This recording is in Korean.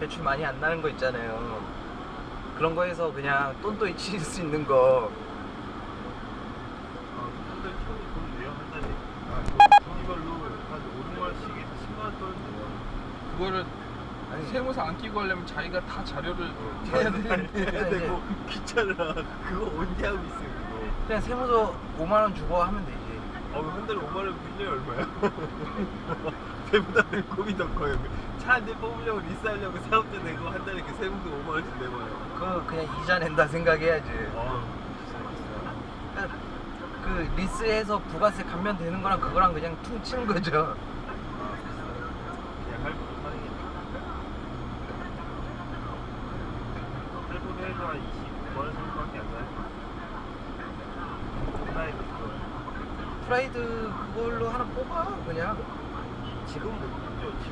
매출 많이 안 나는 거 있잖아요. 그런 거에서 그냥 똔똔이 칠 수 있는 거. 아, 한달 처음에 돈 내요 한 달에. 아, 그 이걸로 한 5, 6만원씩에서 10만 원 떨어져요. 그거를 아니, 세무사 안 끼고 하려면 자기가 다 자료를 해야 해야 되는데 해야 되고 귀찮아. 그거 언제 하고 있어 그거. 그냥 세무서 5만 원 주고 하면 되지. 어, 한 달에 5만 원 빌려야 얼마야? 배보다 내 꿈이 더 커요. 차한대 뽑으려고 리스 하려고 사업자 내고 한 달에 그 세무도 5만 원씩 내고요. 그거 그냥 이자 낸다 생각해야지. 어, 그러니까 그 리스에서 부가세 감면 되는 거랑 그거랑 그냥 퉁치는 거죠. 그냥 할부로 사는 게 나아. 할부로 해서 한 29만 원 정도밖에 안 나요. 하나에 그거. 프라이드 그걸로 하나 뽑아 그냥. 지금 못 뽑죠.